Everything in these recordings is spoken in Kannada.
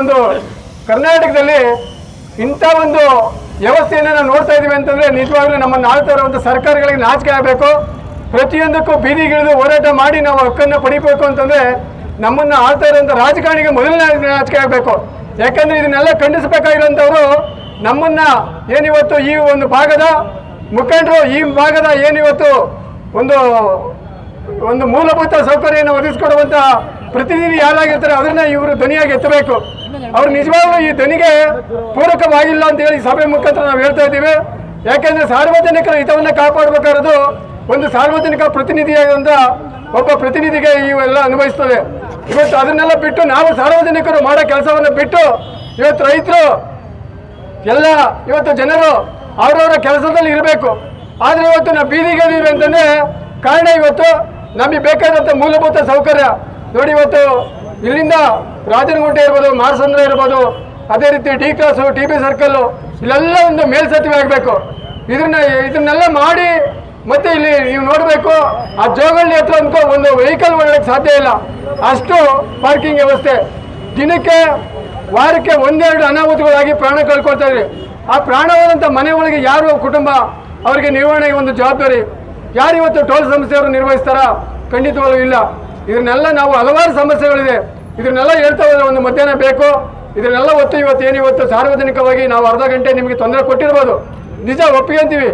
ಒಂದು ಕರ್ನಾಟಕದಲ್ಲಿ ಇಂಥ ಒಂದು ವ್ಯವಸ್ಥೆಯನ್ನು ನಾವು ನೋಡ್ತಾ ಇದ್ದೀವಿ ಅಂತಂದರೆ ನಿಜವಾಗ್ಲೂ ನಮ್ಮನ್ನು ಆಳ್ತಾ ಇರುವಂಥ ಸರ್ಕಾರಗಳಿಗೆ ನಾಚಿಕೆ ಆಗಬೇಕು. ಪ್ರತಿಯೊಂದಕ್ಕೂ ಬೀದಿಗಿಳಿದು ಹೋರಾಟ ಮಾಡಿ ನಾವು ಹಕ್ಕನ್ನು ಪಡಿಬೇಕು ಅಂತಂದರೆ ನಮ್ಮನ್ನು ಆಳ್ತಾ ಇರೋಂಥ ರಾಜಕಾರಣಿಗೆ ಮೊದಲನೇ ನಾಚಿಕೆ ಆಗಬೇಕು. ಯಾಕಂದರೆ ಇದನ್ನೆಲ್ಲ ಖಂಡಿಸಬೇಕಾಗಿರೋಂಥವ್ರು ನಮ್ಮನ್ನು ಏನಿವತ್ತು ಈ ಒಂದು ಭಾಗದ ಮುಖಂಡರು, ಈ ಭಾಗದ ಏನಿವತ್ತು ಒಂದು ಒಂದು ಮೂಲಭೂತ ಸೌಕರ್ಯವನ್ನು ಒದಗಿಸ್ಕೊಡುವಂತ ಪ್ರತಿನಿಧಿ ಯಾರಾಗಿರ್ತಾರೆ, ಅದನ್ನ ಇವರು ಧ್ವನಿಯಾಗಿ ಎತ್ತಬೇಕು. ಅವ್ರು ನಿಜವಾಗ್ಲೂ ಈ ಧ್ವನಿಗೆ ಪೂರಕವಾಗಿಲ್ಲ ಅಂತ ಹೇಳಿ ಸಭೆ ಮುಖಾಂತರ ನಾವು ಹೇಳ್ತಾ ಇದ್ದೀವಿ. ಯಾಕೆಂದ್ರೆ ಸಾರ್ವಜನಿಕರ ಹಿತವನ್ನು ಕಾಪಾಡಬೇಕಾಗಿರೋದು ಒಂದು ಸಾರ್ವಜನಿಕ ಪ್ರತಿನಿಧಿಯಾದಂಥ ಒಬ್ಬ ಪ್ರತಿನಿಧಿಗೆ ಇವೆಲ್ಲ ಅನುಭವಿಸ್ತವೆ ಇವತ್ತು ಅದನ್ನೆಲ್ಲ ಬಿಟ್ಟು ನಾವು ಸಾರ್ವಜನಿಕರು ಮಾಡೋ ಕೆಲಸವನ್ನು ಬಿಟ್ಟು ಇವತ್ತು ರೈತರು, ಎಲ್ಲ ಇವತ್ತು ಜನರು ಅವರವರ ಕೆಲಸದಲ್ಲಿ ಇರಬೇಕು. ಆದರೆ ಇವತ್ತು ನಾವು ಬೀದಿಗೆ ಅಂತಂದ್ರೆ ಕಾರಣ ಇವತ್ತು ನಮಗೆ ಬೇಕಾದಂಥ ಮೂಲಭೂತ ಸೌಕರ್ಯ ನೋಡಿ ಇವತ್ತು ಇಲ್ಲಿಂದ ರಾಜನಗುಂಟೆ ಇರ್ಬೋದು, ಮಾರಸಂದ್ರ ಇರ್ಬೋದು, ಅದೇ ರೀತಿ D cross T B circle ಇಲ್ಲೆಲ್ಲ ಒಂದು ಮೇಲ್ಸೇತುವೆ ಆಗಬೇಕು. ಇದನ್ನ, ಇದನ್ನೆಲ್ಲ ಮಾಡಿ ಮತ್ತೆ ಇಲ್ಲಿ ನೀವು ನೋಡಬೇಕು, ಆ ಜೋಗಳ್ಳಿ ಹತ್ರ ಅಂದ್ಕೋ ಒಂದು ವೆಹಿಕಲ್ ಓಡಾಡಕ್ಕೆ ಸಾಧ್ಯ ಇಲ್ಲ. ಅಷ್ಟು ಪಾರ್ಕಿಂಗ್ ವ್ಯವಸ್ಥೆ. ದಿನಕ್ಕೆ, ವಾರಕ್ಕೆ ಒಂದೆರಡು ಅನಾಹುತಗಳಾಗಿ ಪ್ರಾಣ ಕಳ್ಕೊಳ್ತಾ ಇದ್ರಿ. ಆ ಪ್ರಾಣವಾದಂಥ ಮನೆ ಒಳಗೆ ಯಾರು ಕುಟುಂಬ, ಅವರಿಗೆ ನಿರ್ವಹಣೆಗೆ ಒಂದು ಜವಾಬ್ದಾರಿ. ಯಾರು ಇವತ್ತು ಟೋಲ್ ಸಂಸ್ಥೆಯವರು ನಿರ್ವಹಿಸ್ತಾರಾ? ಖಂಡಿತವಾಗ್ಲೂ ಇಲ್ಲ. ಇದನ್ನೆಲ್ಲ ನಾವು ಹಲವಾರು ಸಮಸ್ಯೆಗಳಿದೆ ಇದನ್ನೆಲ್ಲ ಹೇಳ್ತಾ ಹೋದ್ರೆ ಒಂದು ಮಧ್ಯಾಹ್ನ ಬೇಕು. ಇದನ್ನೆಲ್ಲ ಒತ್ತು ಇವತ್ತು ಏನಿವತ್ತು ಸಾರ್ವಜನಿಕವಾಗಿ ನಾವು ಅರ್ಧ ಗಂಟೆ ನಿಮಗೆ ತೊಂದರೆ ಕೊಟ್ಟಿರ್ಬೋದು. ನಿಜ ಒಪ್ಪಿಗೆಂತೀವಿ.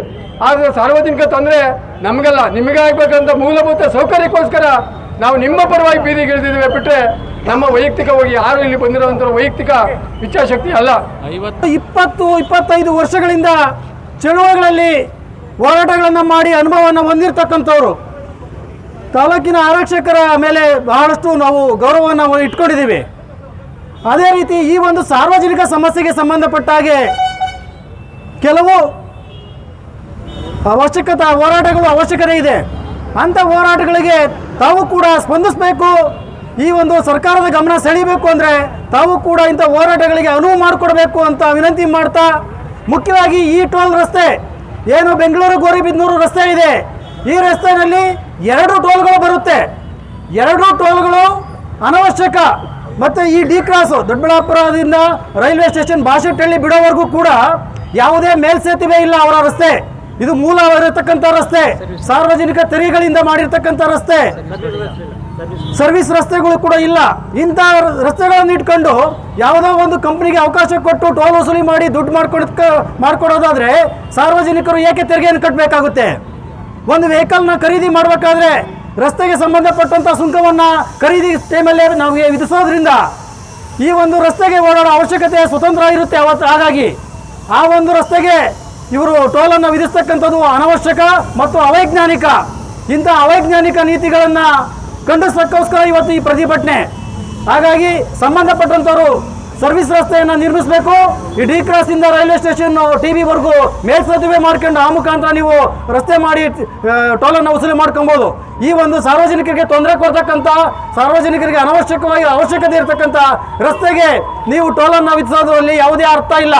ಆದರೆ ಸಾರ್ವಜನಿಕ ತೊಂದರೆ ನಮಗಲ್ಲ. ನಿಮಗೆ ಆಗ್ಬೇಕಂತ ಮೂಲಭೂತ ಸೌಕರ್ಯಕ್ಕೋಸ್ಕರ ನಾವು ನಿಮ್ಮ ಪರವಾಗಿ ಬೀದಿಗೆ ಇಳಿದಿದ್ದೀವಿ ಬಿಟ್ಟರೆ ನಮ್ಮ ವೈಯಕ್ತಿಕವಾಗಿ ಯಾರು ಇಲ್ಲಿ ಬಂದಿರುವಂಥ ವೈಯಕ್ತಿಕ ಇಚ್ಛಾಶಕ್ತಿ ಅಲ್ಲ. ಇಪ್ಪತ್ತು, ಇಪ್ಪತ್ತೈದು ವರ್ಷಗಳಿಂದ ಚಳುವಳಿಗಳಲ್ಲಿ ಹೋರಾಟಗಳನ್ನು ಮಾಡಿ ಅನುಭವವನ್ನು ಹೊಂದಿರತಕ್ಕಂಥವ್ರು. ತಾಲೂಕಿನ ಆರಕ್ಷಕರ ಮೇಲೆ ಬಹಳಷ್ಟು ನಾವು ಗೌರವವನ್ನು ಇಟ್ಕೊಂಡಿದ್ದೀವಿ. ಅದೇ ರೀತಿ ಈ ಒಂದು ಸಾರ್ವಜನಿಕ ಸಮಸ್ಯೆಗೆ ಸಂಬಂಧಪಟ್ಟ ಹಾಗೆ ಕೆಲವು ಅವಶ್ಯಕತೆ ಹೋರಾಟಗಳು ಅವಶ್ಯಕತೆ ಇದೆ. ಅಂಥ ಹೋರಾಟಗಳಿಗೆ ತಾವು ಕೂಡ ಸ್ಪಂದಿಸಬೇಕು. ಈ ಒಂದು ಸರ್ಕಾರದ ಗಮನ ಸೆಳೀಬೇಕು ಅಂದರೆ ತಾವು ಕೂಡ ಇಂಥ ಹೋರಾಟಗಳಿಗೆ ಅನುವು ಮಾಡಿಕೊಡಬೇಕು ಅಂತ ವಿನಂತಿ ಮಾಡ್ತಾ ಮುಖ್ಯವಾಗಿ ಈ ಟೋಲ್ ರಸ್ತೆ. ಏನು ಬೆಂಗಳೂರು, ಗೋರಿಬಿದ್ನೂರು ರಸ್ತೆ ಇದೆ. ಈ ರಸ್ತೆಯಲ್ಲಿ ಎರಡು ಟೋಲ್ಗಳು ಬರುತ್ತೆ. ಎರಡು ಟೋಲ್ಗಳು ಅನವಶ್ಯಕ. ಮತ್ತು ಈ ಡಿ ಕ್ರಾಸು ದೊಡ್ಡಬಳ್ಳಾಪುರದಿಂದ ರೈಲ್ವೆ ಸ್ಟೇಷನ್ ಬಾಶೆಟ್ಟಹಳ್ಳಿ ಬಿಡೋವರೆಗೂ ಕೂಡ ಯಾವುದೇ ಮೇಲ್ಸೇತುವೆ ಇಲ್ಲ ಅವರ ರಸ್ತೆ. ಇದು ಮೂಲವಾಗಿರತಕ್ಕಂಥ ರಸ್ತೆ. ಸಾರ್ವಜನಿಕ ತೆರಿಗೆಗಳಿಂದ ಮಾಡಿರ್ತಕ್ಕಂಥ ರಸ್ತೆ. ಸರ್ವಿಸ್ ರಸ್ತೆಗಳು ಕೂಡ ಇಲ್ಲ. ಇಂಥ ರಸ್ತೆಗಳನ್ನು ಇಟ್ಕೊಂಡು ಯಾವುದೋ ಒಂದು ಕಂಪ್ನಿಗೆ ಅವಕಾಶ ಕೊಟ್ಟು ಟೋಲ್ ವಸೂಲಿ ಮಾಡಿ ದುಡ್ಡು ಮಾಡ್ಕೊಂಡ್ ಮಾಡ್ಕೊಡೋದಾದರೆ ಸಾರ್ವಜನಿಕರು ಏಕೆ ತೆರಿಗೆಯನ್ನು ಕಟ್ಟಬೇಕಾಗುತ್ತೆ? ಒಂದು ವೆಹಿಕಲ್ನ ಖರೀದಿ ಮಾಡಬೇಕಾದ್ರೆ ರಸ್ತೆಗೆ ಸಂಬಂಧಪಟ್ಟಂಥ ಸುಂಕವನ್ನು ಖರೀದಿ ಟೈಮಲ್ಲೇ ನಾವು ವಿಧಿಸೋದ್ರಿಂದ ಈ ಒಂದು ರಸ್ತೆಗೆ ಓಡಾಡೋ ಅವಶ್ಯಕತೆ ಸ್ವತಂತ್ರ ಇರುತ್ತೆ ಅವತ್ತು ಹಾಗಾಗಿ ಆ ಒಂದು ರಸ್ತೆಗೆ ಇವರು ಟೋಲನ್ನು ವಿಧಿಸ್ತಕ್ಕಂಥದ್ದು ಅನವಶ್ಯಕ ಮತ್ತು ಅವೈಜ್ಞಾನಿಕ. ಇಂಥ ಅವೈಜ್ಞಾನಿಕ ನೀತಿಗಳನ್ನು ಖಂಡಿಸೋಕ್ಕೋಸ್ಕರ ಇವತ್ತು ಈ ಪ್ರತಿಭಟನೆ. ಹಾಗಾಗಿ ಸಂಬಂಧಪಟ್ಟಂಥವರು ಸರ್ವಿಸ್ ರಸ್ತೆಯನ್ನು ನಿರ್ಮಿಸಬೇಕು. ಈ ಡಿ ಕ್ರಾಸ್ ಇಂದ ರೈಲ್ವೆ ಸ್ಟೇಷನ್ ಟಿ ವಿವರೆಗೂ ಮೇಲ್ಸೇತುವೆ ಮಾಡ್ಕೊಂಡು ಆ ಮುಖಾಂತರ ನೀವು ರಸ್ತೆ ಮಾಡಿ ಟೋಲನ್ನು ವಸೂಲಿ ಮಾಡ್ಕೊಬೋದು. ಈ ಒಂದು ಸಾರ್ವಜನಿಕರಿಗೆ ತೊಂದರೆ ಕೊಡ್ತಕ್ಕಂಥ, ಸಾರ್ವಜನಿಕರಿಗೆ ಅನವಶ್ಯಕವಾಗಿ ಅವಶ್ಯಕತೆ ಇರತಕ್ಕಂಥ ರಸ್ತೆಗೆ ನೀವು ಟೋಲನ್ನು ವಿಧಿಸೋದ್ರಲ್ಲಿ ಯಾವುದೇ ಅರ್ಥ ಇಲ್ಲ.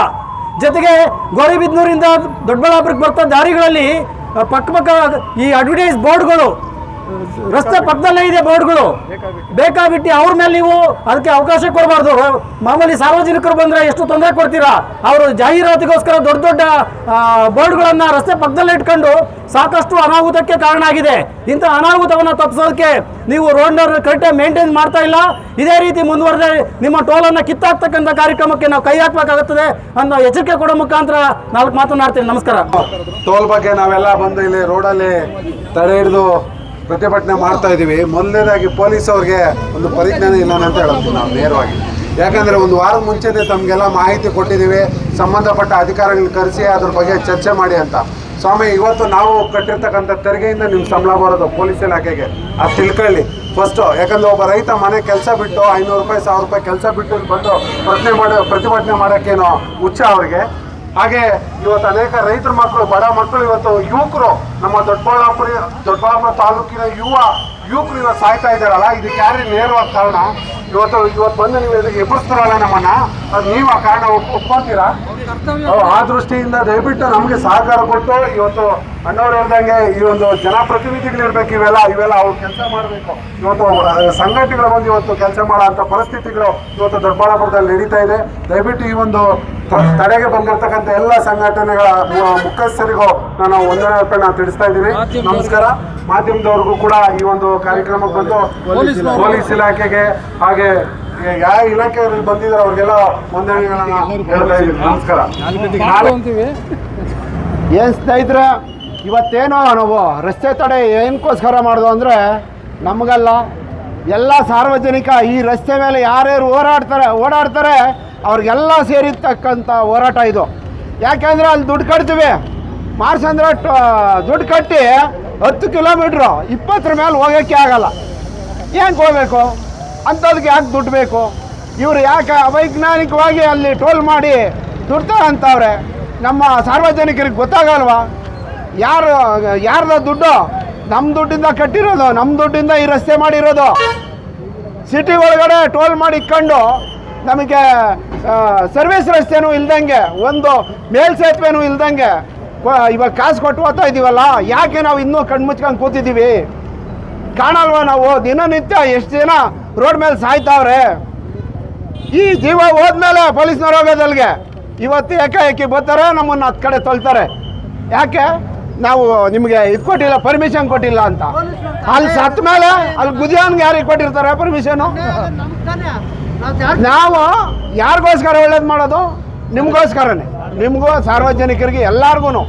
ಜೊತೆಗೆ ಗೋರಿಬಿದ್ನೂರಿಂದ ದೊಡ್ಡಬಳ್ಳಾಪುರಕ್ಕೆ ಬರ್ತಾ ದಾರಿಗಳಲ್ಲಿ ಪಕ್ಕಪಕ್ಕ ಪಕ್ಕ ಪಕ್ಕ ಈ ಅಡ್ವರ್ಟೈಸ್ ಬೋರ್ಡ್ಗಳು ರಸ್ತೆ ಪಕ್ಕದಲ್ಲೇ ಇದೆ ಬೋರ್ಡ್ಗಳು. ಬೇಕಾಬಿಟ್ಟು ಅವ್ರ ಮೇಲೆ ನೀವು ಅದಕ್ಕೆ ಅವಕಾಶ ಕೊಡಬಾರ್ದು. ಮಾಮೂಲಿ ಸಾರ್ವಜನಿಕರು ಬಂದ್ರೆ ಎಷ್ಟು ತೊಂದರೆ ಕೊಡ್ತೀರಾ? ಅವರು ಜಾಹೀರಾತಿಗೋಸ್ಕರ ದೊಡ್ಡ ದೊಡ್ಡ ಬೋರ್ಡ್ಗಳನ್ನ ರಸ್ತೆ ಪಕ್ಕದಲ್ಲೇ ಇಟ್ಕೊಂಡು ಸಾಕಷ್ಟು ಅನಾಹುತಕ್ಕೆ ಕಾರಣ ಆಗಿದೆ. ಇಂಥ ಅನಾಹುತವನ್ನು ತಪ್ಪಿಸೋದಕ್ಕೆ ನೀವು ರೋಡ್ನ ಕರೆಕ್ಟಾಗಿ ಮೇಂಟೈನ್ ಮಾಡ್ತಾ ಇಲ್ಲ. ಇದೇ ರೀತಿ ಮುಂದುವರೆದ್ರೆ ನಿಮ್ಮ ಟೋಲನ್ನು ಕಿತ್ತಾಕ್ತಕ್ಕಂಥ ಕಾರ್ಯಕ್ರಮಕ್ಕೆ ನಾವು ಕೈ ಹಾಕಬೇಕಾಗುತ್ತದೆ ಅನ್ನೋ ಎಚ್ಚರಿಕೆ ಕೊಡೋ ಮುಖಾಂತರ ನಾಲ್ಕು ಮಾತನಾಡ್ತೀನಿ. ನಮಸ್ಕಾರ. ಟೋಲ್ ಬಗ್ಗೆ ನಾವೆಲ್ಲ ಬಂದು ಇಲ್ಲಿ ರೋಡಲ್ಲಿ ತಡೆ ಹಿಡಿದು ಪ್ರತಿಭಟನೆ ಮಾಡ್ತಾ ಇದ್ದೀವಿ. ಮೊದಲನೇದಾಗಿ ಪೊಲೀಸ್ ಅವ್ರಿಗೆ ಒಂದು ಪರಿಜ್ಞಾನ ಇಲ್ಲ ಅಂತ ಹೇಳ್ತೀವಿ ನಾವು ನೇರವಾಗಿ. ಯಾಕಂದರೆ ಒಂದು ವಾರದ ಮುಂಚೆನೇ ತಮಗೆಲ್ಲ ಮಾಹಿತಿ ಕೊಟ್ಟಿದ್ದೀವಿ. ಸಂಬಂಧಪಟ್ಟ ಅಧಿಕಾರಿಗಳನ್ನ ಕರೆಸಿ ಅದ್ರ ಬಗ್ಗೆ ಚರ್ಚೆ ಮಾಡಿ ಅಂತ. ಸ್ವಾಮಿ, ಇವತ್ತು ನಾವು ಕಟ್ಟಿರ್ತಕ್ಕಂಥ ತೆರಿಗೆಯಿಂದ ನಿಮ್ಮ ಸಂಬಳ ಬರೋದು ಪೊಲೀಸ್ ಇಲಾಖೆಗೆ. ಅದು ತಿಳ್ಕೊಳ್ಳಿ. ಫಸ್ಟು ಯಾಕಂದ್ರೆ ಒಬ್ಬ ರೈತ ಮನೆ ಕೆಲಸ ಬಿಟ್ಟು ಐನೂರು ರೂಪಾಯಿ, ಸಾವಿರ ರೂಪಾಯಿ ಕೆಲಸ ಬಿಟ್ಟು ಬಂದು ಪ್ರಶ್ನೆ ಮಾಡೋ ಪ್ರತಿಭಟನೆ ಮಾಡೋಕ್ಕೇನೋ ಹುಚ್ಚ ಅವ್ರಿಗೆ. ಹಾಗೆ ಇವತ್ತು ಅನೇಕ ರೈತರ ಮಕ್ಕಳು ಬಡ ಮಕ್ಕಳು ಇವತ್ತು ಯುವಕರು ನಮ್ಮ ದೊಡ್ಡಬಳ್ಳಾಪುರ ದೊಡ್ಡಬಳ್ಳಾಪುರ ತಾಲೂಕಿನ ಯುವ ಯುವಕರು ಇವತ್ತು ಸಾಯ್ತಾ ಇದ್ದಾರಲ್ಲ ಇದಕ್ಕೆ ಯಾರೇ ನೇರವಾದ ಕಾರಣ? ಇವತ್ತು ಇವತ್ತು ಬಂದು ನೀವು ಇದಕ್ಕೆ ಎಬ್ಬರಿಸ್ತಾರಲ್ಲ ನಮ್ಮನ್ನ ಅದು ನೀವು ಆ ಕಾರಣ ಒಪ್ಕೊಳ್ತೀರಾ ಒಪ್ಕೊಂತೀರಾ? ಆ ದೃಷ್ಟಿಯಿಂದ ದಯವಿಟ್ಟು ನಮಗೆ ಸಹಕಾರ ಕೊಟ್ಟು ಇವತ್ತು ಅಣ್ಣವ್ರು ಹೇಳ್ದಂಗೆ ಈ ಒಂದು ಜನಪ್ರತಿನಿಧಿಗಳು ಇರ್ಬೇಕು ಇವೆಲ್ಲ ಇವೆಲ್ಲ ಅವ್ರು ಕೆಲಸ ಮಾಡಬೇಕು. ಇವತ್ತು ಸಂಘಟನೆಗಳು ಬಂದು ಇವತ್ತು ಕೆಲಸ ಮಾಡೋ ಅಂಥ ಪರಿಸ್ಥಿತಿಗಳು ಇವತ್ತು ದೊಡ್ಡಬಳ್ಳಾಪುರದಲ್ಲಿ ನಡೀತಾ ಇದೆ. ದಯವಿಟ್ಟು ಈ ಒಂದು ತಡೆಗೆ ಬಂದಿರತಕ್ಕಂಥ ಎಲ್ಲ ಸಂಘಟನೆಗಳ ಮುಖಸ್ಥರಿಗೂ ಮುಖ್ಯಸ್ಥರಿಗೂ ನಾನು ವಂದನೆ ನಾನು ತಿಳಿಸ್ತಾ ಇದ್ದೀನಿ. ನಮಸ್ಕಾರ. ಮಾಧ್ಯಮದವ್ರಿಗೂ ಕೂಡ ಈ ಒಂದು ಕಾರ್ಯಕ್ರಮಕ್ಕೆ ಬಂದು ಪೊಲೀಸ್ ಇಲಾಖೆಗೆ. ಹಾಗೆ ಯಾವ ಇಲಾಖೆಯಲ್ಲಿ ಬಂದಿದ್ದಾರೆ ಅವ್ರಿಗೆಲ್ಲ ವಂದನೆಗಳನ್ನ ಹೇಳ್ತಾ ಇದ್ದೀನಿ. ನಮಸ್ಕಾರ. ಏನು ಸ್ನೇಹಿತರೆ ಇವತ್ತೇನೋ ನಾವು ರಸ್ತೆ ತಡೆ ಏನಕ್ಕೋಸ್ಕರ ಮಾಡೋದು ಅಂದರೆ ನಮಗಲ್ಲ. ಎಲ್ಲ ಸಾರ್ವಜನಿಕ ಈ ರಸ್ತೆ ಮೇಲೆ ಯಾರ್ಯಾರು ಓಡಾಡ್ತಾರೆ ಓಡಾಡ್ತಾರೆ ಅವ್ರಿಗೆಲ್ಲ ಸೇರಿರ್ತಕ್ಕಂಥ ಹೋರಾಟ ಇದು. ಯಾಕೆಂದರೆ ಅಲ್ಲಿ ದುಡ್ಡು ಕಟ್ತೀವಿ. ಮಾರ್ಸಂದ್ರೆ ದುಡ್ಡು ಕಟ್ಟಿ ಹತ್ತು ಕಿಲೋಮೀಟ್ರು ಇಪ್ಪತ್ತರ ಮೇಲೆ ಹೋಗೋಕ್ಕೆ ಆಗಲ್ಲ. ಏನು ಹೋಗಬೇಕು? ಅಂಥದಕ್ಕೆ ಯಾಕೆ ದುಡ್ಡು ಬೇಕು? ಇವರು ಯಾಕೆ ಅವೈಜ್ಞಾನಿಕವಾಗಿ ಅಲ್ಲಿ ಟೋಲ್ ಮಾಡಿ ದುಡ್ತಾರೆ ಅಂತವ್ರೆ? ನಮ್ಮ ಸಾರ್ವಜನಿಕರಿಗೆ ಗೊತ್ತಾಗಲ್ವಾ? ಯಾರು, ಯಾರ್ದ ದುಡ್ಡು? ನಮ್ಮ ದುಡ್ಡಿಂದ ಕಟ್ಟಿರೋದು ನಮ್ಮ ದುಡ್ಡಿಂದ ಈ ರಸ್ತೆ ಮಾಡಿರೋದು. ಸಿಟಿ ಒಳಗಡೆ ಟೋಲ್ ಮಾಡಿ ಇಕ್ಕೊಂಡು ನಮಗೆ ಸರ್ವಿಸ್ ರಸ್ತೆನೂ ಇಲ್ದಂಗೆ ಒಂದು ಮೇಲ್ಸೇತುವೆನೂ ಇಲ್ದಂಗೆ ಇವಾಗ ಕಾಸು ಕೊಟ್ಟು ಹೋಗ್ತಾ ಇದ್ದೀವಲ್ಲ ಯಾಕೆ ನಾವು ಇನ್ನೂ ಕಣ್ಮುಚ್ಕೊಂಡು ಕೂತಿದ್ದೀವಿ ಕಾಣಲ್ವ ನಾವು? ದಿನನಿತ್ಯ ಎಷ್ಟು ಜನ ರೋಡ್ ಮೇಲೆ ಸಾಯ್ತಾವ್ರೆ? ಈ ಜೀವ ಹೋದ್ಮೇಲೆ ಪೊಲೀಸ್ನವ್ರು ಹೋಗೋದಲ್ಗೆ. ಇವತ್ತು ಏಕಾಏಕಿ ಬರ್ತಾರೆ ನಮ್ಮನ್ನು ಹತ್ತು ಕಡೆ ತೊಳ್ತಾರೆ. ಯಾಕೆ? ನಾವು ನಿಮಗೆ ಇದು ಕೊಟ್ಟಿಲ್ಲ ಪರ್ಮಿಷನ್ ಕೊಟ್ಟಿಲ್ಲ ಅಂತ. ಅಲ್ಲಿ ಸತ್ತ ಮೇಲೆ ಅಲ್ಲಿ ಗುದಿಯಾನ್ಗೆ ಯಾರಿಗೆ ಕೊಟ್ಟಿರ್ತಾರೆ ಪರ್ಮಿಷನು ನಾವು ಯಾರಿಗೋಸ್ಕರ ಒಳ್ಳೇದು ಮಾಡೋದು? ನಿಮಗೋಸ್ಕರನೇ. ನಿಮಗೂ ಸಾರ್ವಜನಿಕರಿಗೆ ಎಲ್ಲರಿಗೂ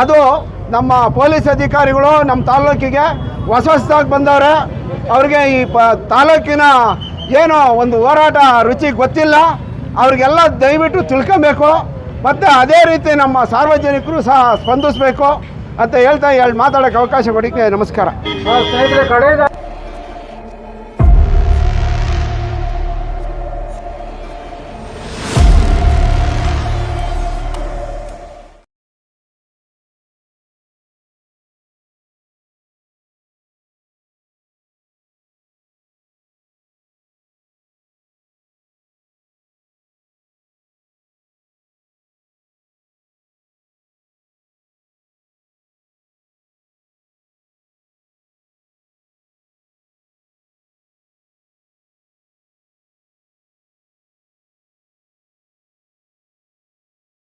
ಅದು ನಮ್ಮ ಪೊಲೀಸ್ ಅಧಿಕಾರಿಗಳು ನಮ್ಮ ತಾಲೂಕಿಗೆ ಹೊಸ ಹೊಸದಾಗಿ ಬಂದವ್ರೆ, ಅವ್ರಿಗೆ ಈ ಪ ತಾಲೂಕಿನ ಏನು ಒಂದು ಹೋರಾಟ ರುಚಿ ಗೊತ್ತಿಲ್ಲ. ಅವ್ರಿಗೆಲ್ಲ ದಯವಿಟ್ಟು ತಿಳ್ಕೊಬೇಕು. ಮತ್ತು ಅದೇ ರೀತಿ ನಮ್ಮ ಸಾರ್ವಜನಿಕರು ಸಹ ಸ್ಪಂದಿಸಬೇಕು ಅಂತ ಹೇಳ್ತಾ ಹೇಳಿ ಮಾತಾಡೋಕ್ಕೆ ಅವಕಾಶ ಕೊಡಿಕೆ ನಮಸ್ಕಾರ.